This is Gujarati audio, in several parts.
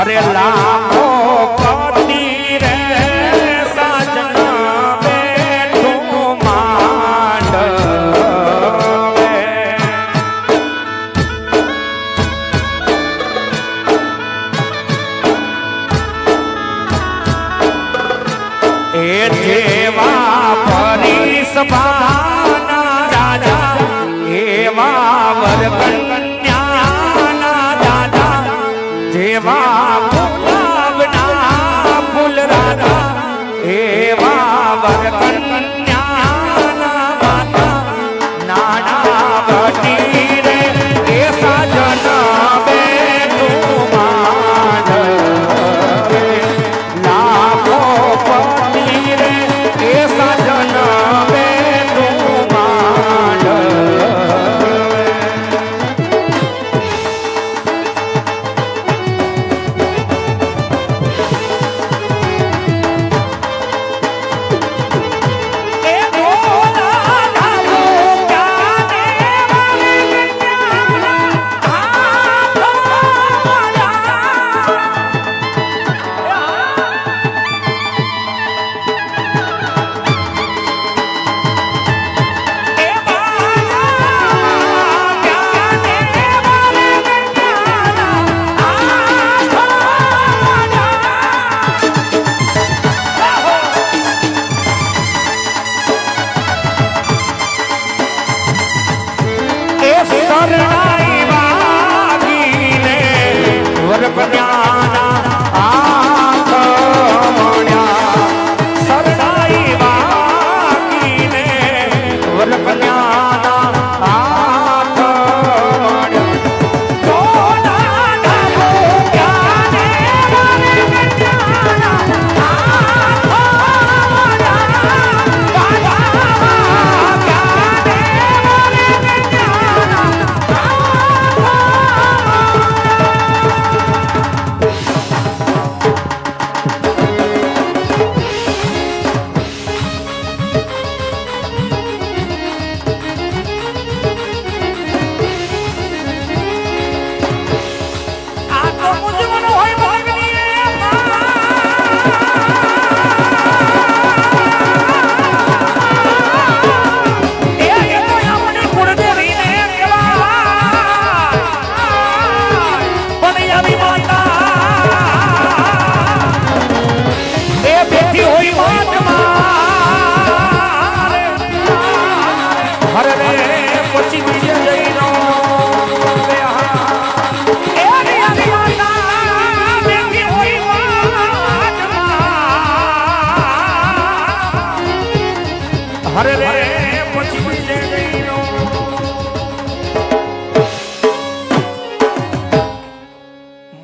யாரெல்லாம்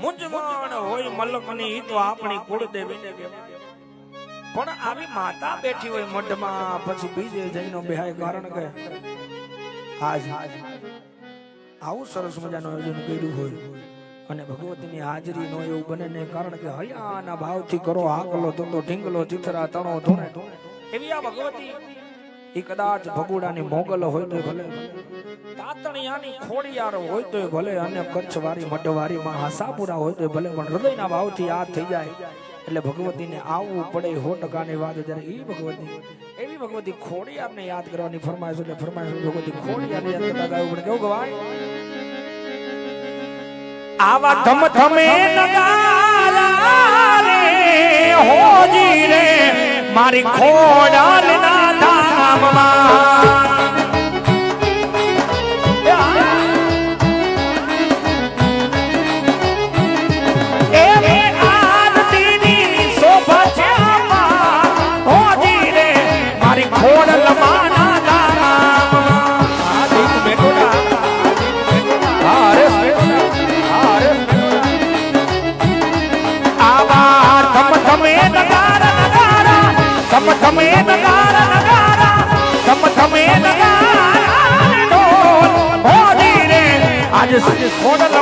મુંજમણ હોય મલકની ઈ તો આપણી કુળદેવીને કહેવાય. પણ આવી માતા બેઠી હોય મઢમાં, પછી બીજે જઈનો બેહાય કારણ કે આજ આવું સરસ મજાનું આયોજન કર્યું હોય અને ભગવતીની હાજરી નો એવું બને ને કારણ કે હૈયાના ભાવથી કરો, હાકલો, ધંધો, ઢીંગલો ચિથરા તણો, ધોણે એવી આ ભગવતી એ કદાચ ભગુડાની મોગલ હોય તો ભલે. તાતણિયાની ખોડિયાર હોય તો ભલે અને કચ્છ વાળી મઢવારી માં હાસાપુરા હોય તો ભલે, પણ હૃદયના ભાવથી આ થઈ જાય. એટલે ભગવતીને આવવું પડે સો ટકાની વાત જ્યારે એ ભગવતી, એવી ભગવતી ખોડિયારને યાદ કરવાની ફરમાઈશ એટલે ફરમાઈશ ભગવતી, ખોડિયારને યાદ કરતા ગાયું પડે. કેવું ગવાય? આવા ધમ ધમે નગારા રે હોજી રે, મારી ખોડાલના ધામમાં આજ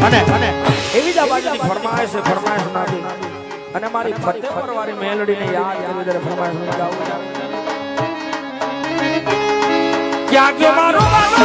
અને અને એવી જ આ બાજુની ફરમાઈશ ફરમાઈશ નાથી અને મારી ફતેપર વાળી મેલડીને યાદ કરી દરે ફરમાઈશ ગાઉં. ક્યાં ગયો મારો બાનો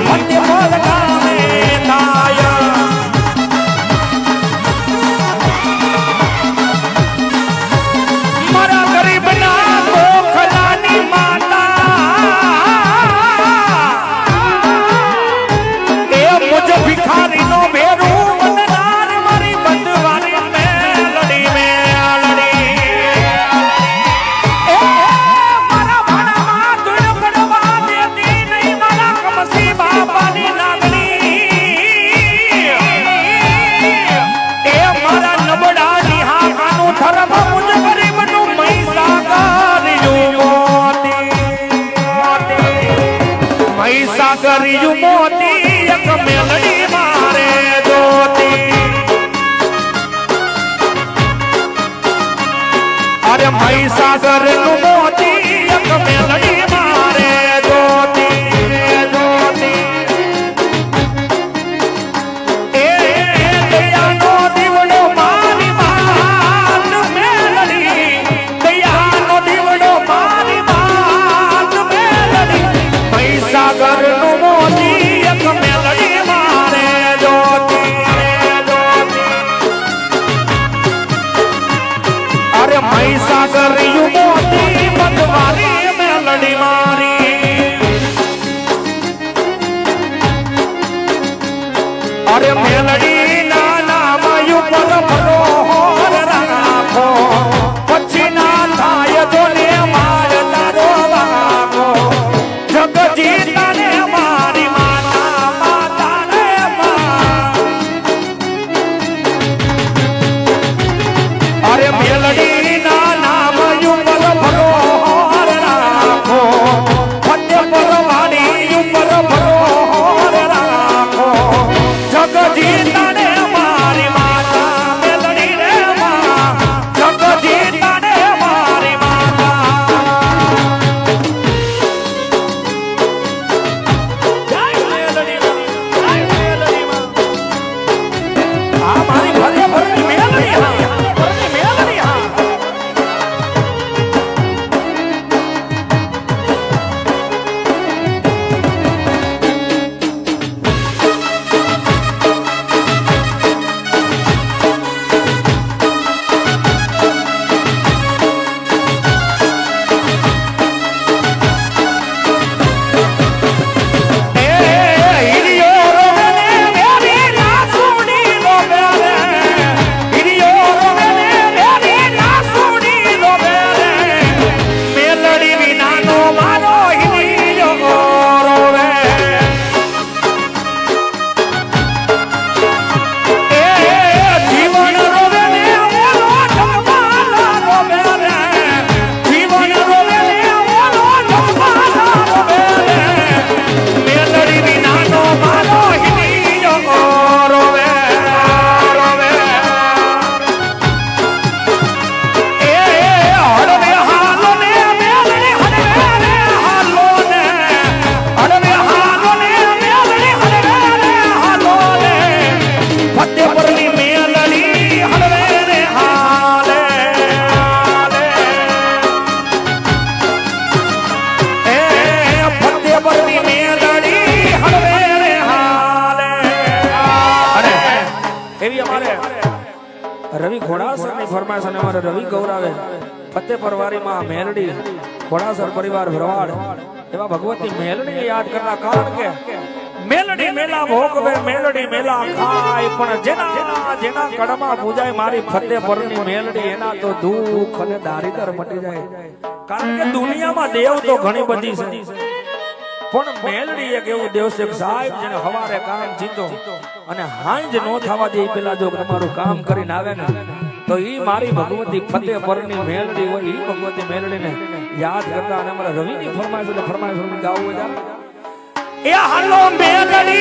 ਉਹਨੇ ਬੋਲਦਾ ઘોડાસર પરિવાર ભરવાડ એવા ભગવતી મેલડી યાદ કરતા કારણ કે મેલડી મેલા ભોગવે મેલડી મેલા ખાય, પણ જેના જેના કડમાં પૂજાય મારી ફતેપરની મેલડી એના તો દુઃખ અને દારિદર મટી જાય. કારણ કે દુનિયામાં દેવ તો ઘણી બધી છે. પણ મેલડી એક એવું દેવ છે સાહેબ, જેને હવારે કામ જીતો અને હાંજ નો થવા દે પેલા જો તમારું કામ કરીને આવે ને, તો ઈ મારી ભગવતી ફતેપરની મેલડી હોય, ઈ ભગવતી મેલડીને યાદ કરતા અને અમારા રવિની ફરમાઈશ એટલે ફરમાઈશ ગાવું હોય ત્યારે એ હાલો મેદડી